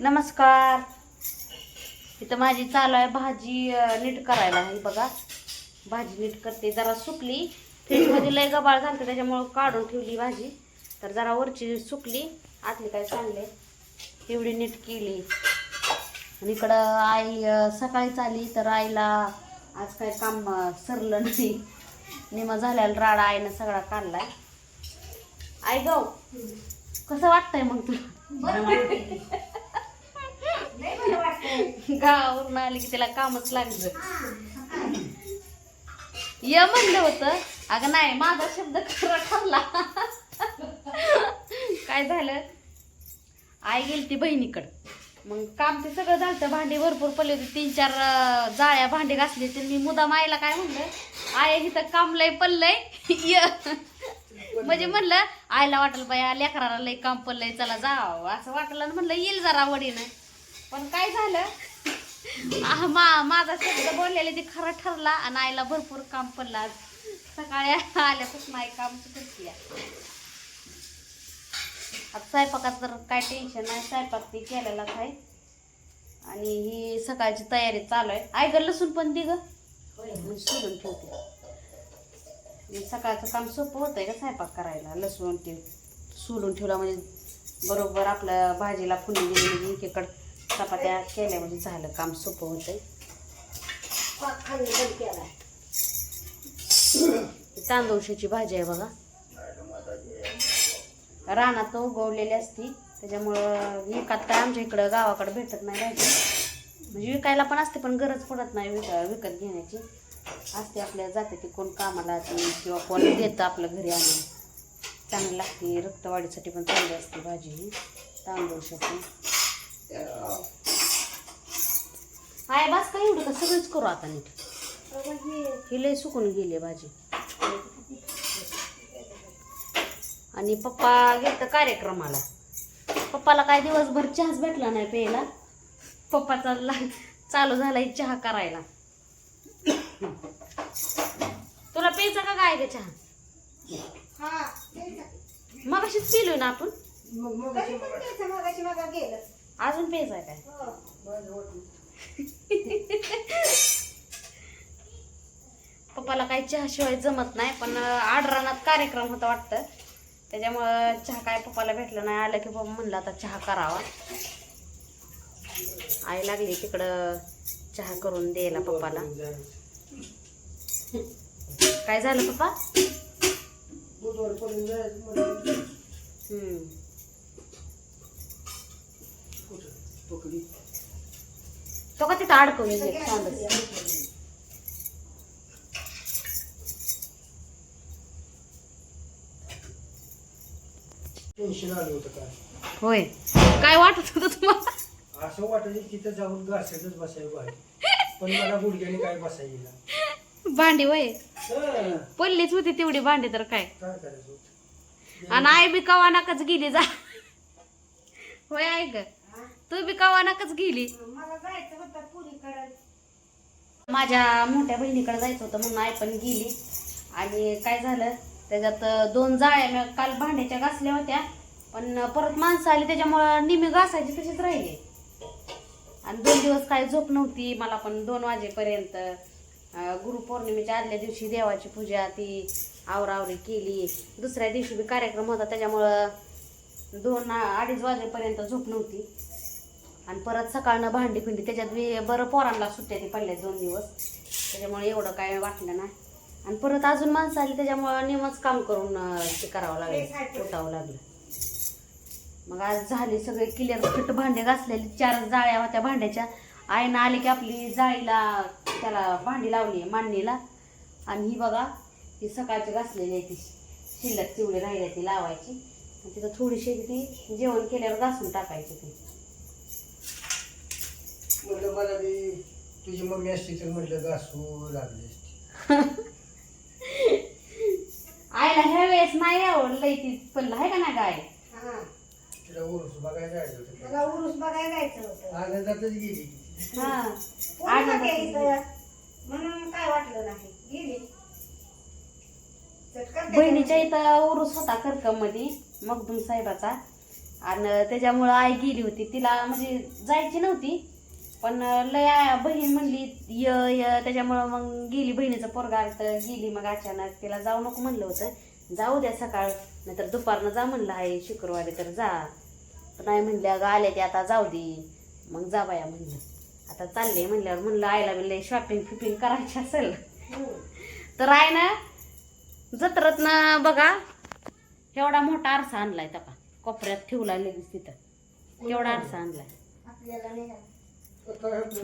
नमस्कार. इथं माझी चालू आहे भाजी नीट करायला ही बघा. भाजी नीट करते. जरा सुकली. फ्रीजमध्ये लय गबाळ झालं त्याच्यामुळं काढून ठेवली भाजी. तर जरा वरची सुकली. आतली काय चांगले एवढी नीट केली. आणि इकडं आई सकाळीच आली तर आईला आज काय काम सरलं नाही. निमा झाल्याला राडा आईनं सगळा काढलाय. आई गो कसं वाटतंय मग तुला? गावावरून आली की तिला कामच लागलं. ये म्हणलं होतं. अगं नाही माझा शब्द खरा ठरला. काय झालं? आई गेली ती बहिणीकडं. मग काम ते सगळं झालं भांडी भरपूर पडली होती. तीन चार जाळ्या भांडी घासली तर मी मुदाम आईला काय म्हणलं? आय इथं काम लय पडलंय. म्हणजे म्हणलं आईला वाटलं बाया लेकराला लय काम पडलंय चला जाव. असं वाटलं म्हणलं येईल जरा वडीनं. पण काय झालं? मा माझा शब्द बोललेले ते खरं ठरला आणि आईला भरपूर काम पडलं आज. सकाळी आल्यापासून आई काम करते आता स्वयंपाकात तर काय टेन्शन नाही स्वयंपाक ती केलेलाच आहे. आणि ही सकाळची तयारी चालू आहे. आई गं लसूण पण दे ग. सोडून ठेवते. सकाळचं काम सोपं होतंय का स्वयंपाक करायला? लसूण ते सोडून ठेवला म्हणजे बरोबर आपल्या भाजीला फुली दिली म्हणजे एकीकडं चपात्या केल्या म्हणजे झालं काम सोपं होतंय. ही तांदूळशाची भाजी आहे बघा. रानात उगवलेली असती त्याच्यामुळं विकत काय आमच्या इकडं गावाकडं भेटत नाही भाजी म्हणजे विकायला पण असते पण गरज पडत नाही विक विकत घेण्याची. असते आपल्या जाते ती कोण कामाला ती किंवा कोण देतं आपलं घरी आणून. चांगली लागते रक्तवाढीसाठी पण चांगली असते भाजी ही तांदूळशाची हाय बास काय एवढं का सगळंच करू आता नीट. ही लय सुकून गेली भाजी. आणि पप्पा गेलं कार्यक्रमाला. पप्पाला काय दिवसभर चहाच भेटला नाही प्यायला. पप्पाचा चालला चालू झालाय चहा करायला. तुला प्यायचा का काय ग चहा? मग अशीच पिलोय ना आपण? अजून प्यायचा काय? पप्पाला काही चहाशिवाय जमत नाही पण आडरानात कार्यक्रम होता वाटतं. त्याच्यामुळं चहा काय पप्पाला भेटलं नाही आलं की पप्पा म्हणलं आता चहा करावा. आई लागली तिकडं चहा करून द्यायला पप्पाला. काय झालं पप्पा. तो का तिथं अडकवून टेन्शन आलं होतं काय? होय. काय वाटत होतं तुम्हाला? असं वाटायचं तिथं जाऊन घासायचंच बसायला पाहिजे. पण मला गुडघ्याने काय बसायला भांडी वय. पडलीच होती तेवढी भांडी तर काय? आणि आई बी कवा नाकच गेली जा. होय ऐक तू बी कवा नाकच गेली माझ्या मोठ्या बहिणीकडे जायचं होतं म्हणून आई पण गेली. आणि काय झालं त्याच्यात दोन जाळ्या मी काल भांड्याच्या घासल्या होत्या. पण परत माणसं आली त्याच्यामुळं निमी घासायची तशीच राहिली. आणि दोन दिवस काय झोप नव्हती मला पण दोन वाजेपर्यंत. गुरुपौर्णिमेच्या आदल्या दिवशी देवाची पूजा ती आवरावरी केली. दुसऱ्या दिवशी बी कार्यक्रम होता त्याच्यामुळं दोन अडीच वाजेपर्यंत झोप नव्हती. आणि परत सकाळनं भांडी पिंडी त्याच्यात बी बरं पोरांना सुट्ट्या ते पडल्या दोन दिवस. त्याच्यामुळे एवढं काय वाटलं नाही. आणि परत अजून माणसं आली त्याच्यामुळं निमच काम करून ते करावं लागलं उठावं लागलं. मग आज झाली सगळे क्लिअर फिट भांडे घासलेले चार जाळ्या होत्या भांड्याच्या. आईनं आली की आपली जाळीला त्याला भांडी लावली मांडणीला. आणि ही बघा ही सकाळची घासलेली आहे ती शिल्लक चिवडी राहिली ती लावायची. आणि तिथं थोडीशी ती जेवण केल्यावर घासून टाकायची ती. म्हटलं मला बी तुझी मम्मी असती तर म्हटलं घासू लागली असती. आईला ह्या वेळेस नाही आवडलं ती पण आहे का ना गाय तिला उरूस बघायला जायचं होतं. मला उरूस बघायला जायचं होतं. आनंदातच गेली हा. म्हणून काय वाटलं नाही. गेली. बहिणीच्या इथं उरूस होता करकममध्ये मगदूम साहेबाचा. आणि त्याच्यामुळं आई गेली होती. तिला म्हणजे जायची नव्हती. पण लय बहीण म्हणली य य. त्याच्यामुळं मग गेली बहिणीचं पोरगा. तर गेली मग अचानक. तिला जाऊ नको म्हणलं होतं. जाऊ द्या सकाळ. नाहीतर दुपारनं जा म्हणलं आहे. शुक्रवारी तर जा. पण आई म्हणल्या अगं आले ते आता जाऊ दे. मग जा बाया म्हणलं. आता चालले म्हणल्यावर म्हणलं आईला म्हणले शॉपिंग फिपिंग करायची असेल. तर आहे ना जत्रत ना बघा एवढा मोठा आरसा आणलाय तपा कोपऱ्यात ठेवला लगेच तिथं. एवढा आरसा आणलाय.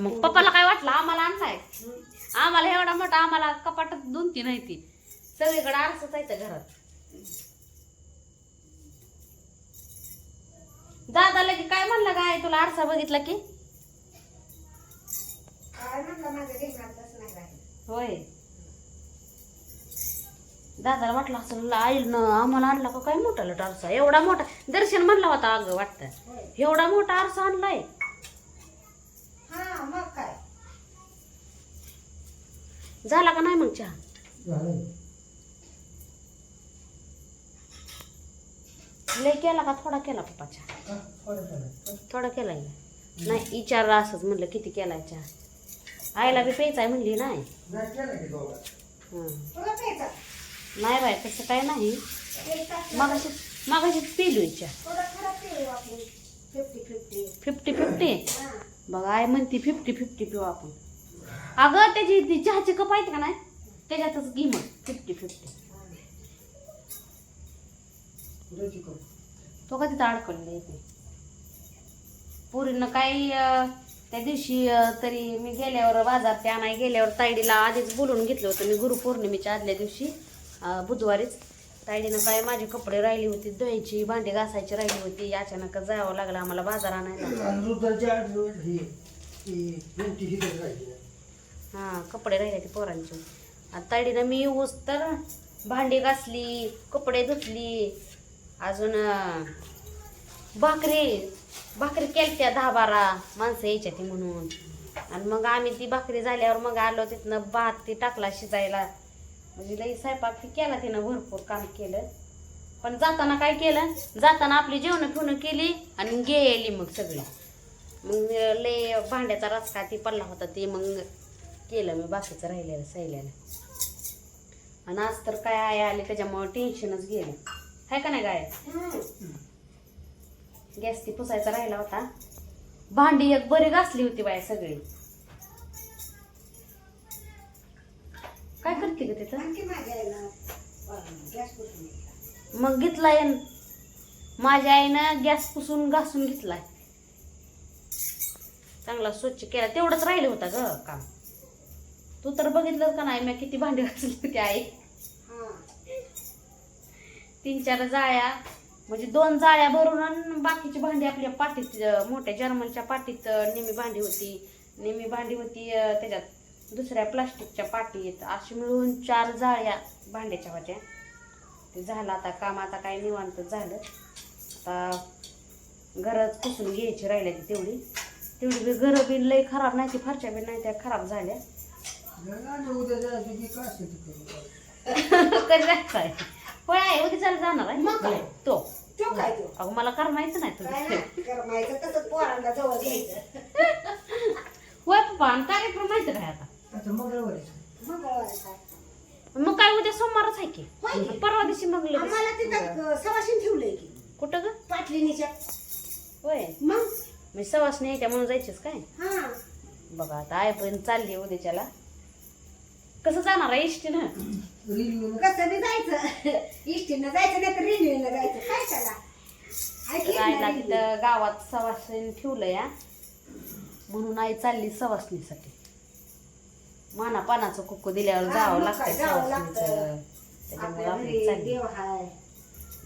मग पप्पाला काय वाटलं? आम्हाला आणलाय. आम्हाला एवढा मोठा आम्हाला कपाटात दोन तीन आहे ती. सगळीकडे आरसाच आहे घरात. दादाला की काय म्हणलं काय तुला आरसा बघितला की? होय. दादाला वाटलं असं आईनं आम्हाला आणला का काय मोठा लट आरसा? एवढा मोठा दर्शन म्हणला होता अगं वाटतं. एवढा मोठा आरसा आणलाय. हा मग काय? झाला का नाही मग चहा? झालं. लय केला का? थोडा केला पप्पा चहा. थोडा केलाय. नाही विचारला असंच म्हणलं किती केलाय चहा? आईला बी प्यायचाय म्हणली नाही. नाही केलं की दोघं. हं. तुला प्यायचं? नाही बाय तसं काय नाही. मागाशी मागाशी पेय आपण. Fifty fifty. Fifty fifty? हा. बघा आई म्हणते फिफ्टी फिफ्टी पिऊ आपण. अगं त्याची ती चहाची कप आहेत का नाही? त्याच्यातच घे मग फिफ्टी फिफ्टी? तो का तिथं अडकलेला येते पोरीनं काही त्या दिवशी तरी मी गेल्यावर बाजार ते आणाय गेल्यावर तायडीला आधीच बोलून घेतलं होतं. मी गुरुपौर्णिमेच्या आदल्या दिवशी बुधवारीच तायडीनं काय माझे कपडे राहिली होती धुवायची भांडी घासायची राहिली होती. अचानक जावं लागलं आम्हाला बाजार आणायला. ही नाही. कपडे राहिले ते पोरांचे. तायडीनं मी ऊस तर भांडी घासली कपडे धुतली अजून भाकरी भाकरी केलत्या दहा बारा माणसं यायच्या ती म्हणून. आणि मग आम्ही ती भाकरी झाल्यावर मग आलो तिथनं भात ती टाकला शिजायला. म्हणजे लई स्वयंपाक ती केला तिनं भरपूर काम केलं. पण जाताना काय केलं? जाताना आपली जेवण फिवणं केली आणि गेली मग सगळी. मग लय भांड्याचा रस्का ती पडला होता ते मग केलं मी बाकीचं राहिलेलं सैल्याला. आणि आज तर काय आय आले त्याच्यामुळं टेन्शनच गेलं. आहे का नाही काय गॅस ती पुसायचा राहिला होता. भांडी एक बरी घासली होती बाय सगळी. काय करते ग तिथं. मग घेतलाय माझ्या आईनं गॅस पुसून घासून घेतलाय. चांगला स्वच्छ केला. तेवढंच राहिलं होतं ग काम. तू तर बघितलं का नाही मी किती भांडी घासली होती आई. हा. तीन चार जाळ्या. म्हणजे दोन जाळ्या भरून आणि बाकीची भांडी आपल्या पाटीत अं, मोठ्या जर्मनच्या पाटीत अं, निमी भांडी होती. निमी भांडी होती त्याच्यात दुसऱ्या प्लास्टिकच्या पाटीत अशी मिळून चार जाळ्या भांड्याच्या होत्या. ते झालं आता काम आता काय निवांत झालं. आता घरच पुसून घ्यायची राहिल्या ती तेवढी. तेवढी बी घरं बी लई खराब नाही ती फरच्या बी नाही त्या खराब झाल्या. काय? कधी जायचं आहे? होय आहे उद्या चालू जाणार आहे. मग काय? तो. तो काय तो अगं मला करमायचं नाही काय तुझं नाही गरमायचं तसंच पोरांना जवळ घ्यायचं होय पप्पा आणि कार्यक्रम माहिती काय आता? आता मंगळवारी मंगळवारी काय? मग काय उद्या सोमवारच आहे की? होय की? परवा दिवशी मग लगेच. आम्हाला तिथं सवाशीन ठेवलंय की. कुठं ग? पाटलिनीच्या. होय. मग? मी सवासणी आहे त्या म्हणून जायचीच काय? हा. बघा आता आहे पण चालली उद्याच्याला. कसं जाणार आहे इष्टीनं रिव्ह्यू कसं बी जायचं इष्टीनं जायचं नाही तर रेल्वेनं जायचं. काय त्याला? तिथं गावात सवासणी ठेवलं या म्हणून आई चालली सवासणीसाठी. माना पानाचं कुक्कू दिल्यावर जावं लागतं जावं सवासणीचं. लागतं. त्याच्यामुळे आपल्या आपली घरी चालली. देव हाय.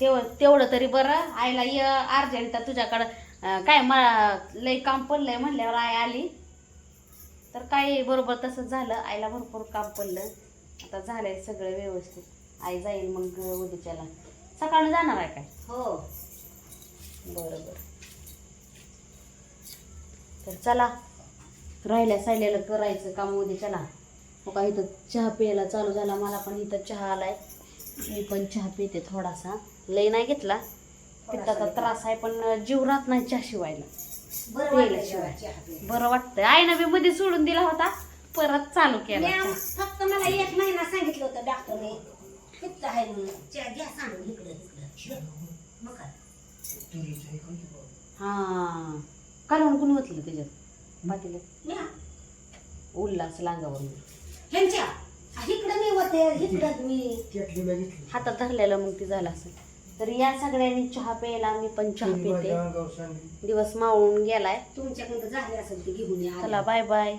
तेवढं तेवढं तरी बरं. आईला ये अर्जंट तुझ्याकडं. अं, काय मला लय काम पडलंय म्हणल्यावर आई आली. तर काय बरोबर तसंच झालं. आईला भरपूर काम पडलं. आता झालंय सगळं व्यवस्थित. आई जाईल मग उद्याच्याला. सकाळी जाणार आहे काय? हो. बरं बरं तर चला राहिल्या सायल्याला करायचं काम उद्याच्याला. मग का इथं चहा प्यायला चालू झाला मला पण इथं चहा आलाय. मी पण चहा पिते थोडासा. लय नाही घेतला. पित्ताचा त्रास आहे पण जीव राहत नाही चहा शिवायला. प्यायला शिवाय. बरं वाटतंय. आईनं बी मध्ये सोडून दिला होता. परत चालू केला फक्त मला एक महिना सांगितलं होतं डॉक्टरने पित्त आहे म्हणून चहा घ्या सांगून इकडं इकडं मग काय? तुरीचं हे? हा कालवण कुणी त्याच्यात उल्हास ह्यांच्या? इकडं मी होते इकडं मी. केटली मी घेतली हातात धरलेलं मग ती झालं असेल तर या सगळ्यांनी चहा प्यायला मी पण चहा पिते. दिवस मावळून गेलाय. तुमच्याकडं झाले असेल ते घेऊन या. चला बाय बाय